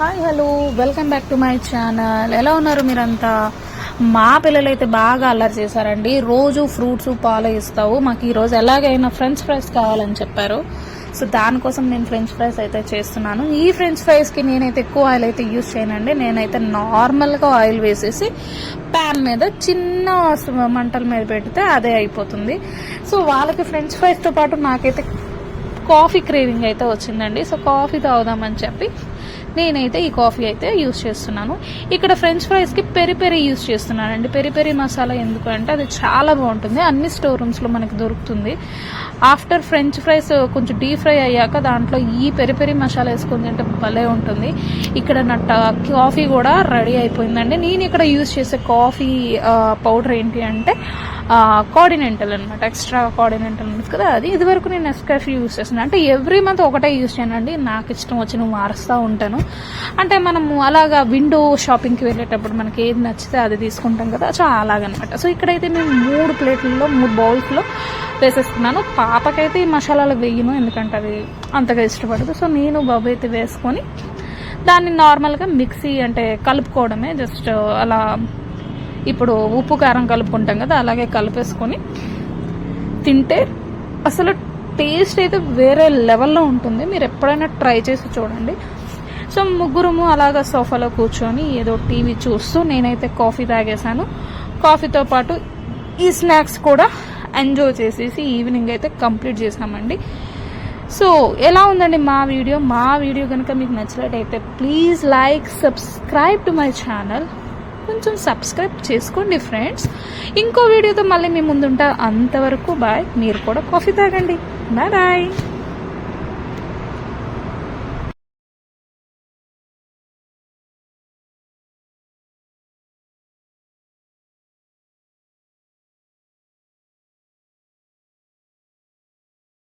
Hi hello. Welcome back to my channel. ఎలా ఉన్నారు మీరంతా? మా పిల్లలు అయితే బాగా అల్లరి చేశారండి. రోజు ఫ్రూట్స్ పాలు ఇస్తావు. మాకు ఈరోజు ఎలాగైనా ఫ్రెంచ్ ఫ్రైస్ కావాలని చెప్పారు. సో దానికోసం నేను ఫ్రెంచ్ ఫ్రైస్ అయితే చేస్తున్నాను. ఈ ఫ్రెంచ్ ఫ్రైస్కి నేనైతే ఎక్కువ ఆయిల్ అయితే యూజ్ చేయనండి. నేనైతే నార్మల్గా ఆయిల్ వేసేసి ప్యాన్ మీద చిన్న మంటల మీద పెడితే అదే అయిపోతుంది. సో వాళ్ళకి ఫ్రెంచ్ ఫ్రైస్తో పాటు నాకైతే కాఫీ క్రేవింగ్ అయితే వచ్చిందండి. సో కాఫీ తాగుదామని చెప్పి నేనైతే ఈ కాఫీ అయితే యూస్ చేస్తున్నాను. ఇక్కడ ఫ్రెంచ్ ఫ్రైస్కి పెరి పెరి యూస్ చేస్తున్నానండి పెరి పెరి మసాలా ఎందుకు అంటే అది చాలా బాగుంటుంది. అన్ని స్టోర్ రూమ్స్లో మనకి దొరుకుతుంది. ఆఫ్టర్ ఫ్రెంచ్ ఫ్రైస్ కొంచెం డీప్ ఫ్రై అయ్యాక దాంట్లో ఈ పెరి పెరి మసాలా వేసుకుని తింటే భలే ఉంటుంది. ఇక్కడ నా కాఫీ కూడా రెడీ అయిపోయిందండి. నేను ఇక్కడ యూస్ చేసే కాఫీ పౌడర్ ఏంటి అంటే కోఆర్డినెంటల్ అనమాట ఎక్స్ట్రా కోఆర్డినెంటల్ ఉంటుంది కదా అది ఇదివరకు నేను ఎస్కాఫీ యూస్ చేస్తున్నాను అంటే ఎవ్రీ మంత్ ఒకటే యూస్ చేయనండి నాకు ఇష్టం వచ్చిన మారుస్తూ ఉంటాను. అంటే మనము అలాగా విండో షాపింగ్కి వెళ్ళేటప్పుడు మనకి ఏది నచ్చితే అది తీసుకుంటాం కదా సో అలాగనమాట. సో ఇక్కడైతే నేను మూడు ప్లేట్లలో మూడు బౌల్స్లో వేసేస్తున్నాను. పాపకైతే ఈ మసాలాలు వేయను ఎందుకంటే అది అంతగా ఇష్టపడదు. సో నేను బాబు అయితే వేసుకొని దాన్ని నార్మల్గా మిక్సీ అంటే కలుపుకోవడమే జస్ట్ అలా ఇప్పుడు ఉప్పు కారం కలుపుకుంటాం కదా అలాగే కలిపేసుకొని తింటే అసలు టేస్ట్ అయితే వేరే లెవెల్లో ఉంటుంది. మీరు ఎప్పుడైనా ట్రై చేసి చూడండి. సో ముగ్గురము అలాగా సోఫాలో కూర్చొని ఏదో టీవీ చూస్తూ నేనైతే కాఫీ తాగేశాను. కాఫీతో పాటు ఈ స్నాక్స్ కూడా ఎంజాయ్ చేసేసి ఈవినింగ్ అయితే కంప్లీట్ చేసామండి సో ఎలా ఉందండి మా వీడియో? మా వీడియో కనుక మీకు నచ్చినట్టయితే please like subscribe to my channel కొంచెం సబ్స్క్రైబ్ చేసుకోండి ఫ్రెండ్స్ ఇంకో వీడియోతో మళ్ళీ మీ ముందుంటా. అంతవరకు బాయ్ మీరు కూడా కాఫీ తాగండి. Bye bye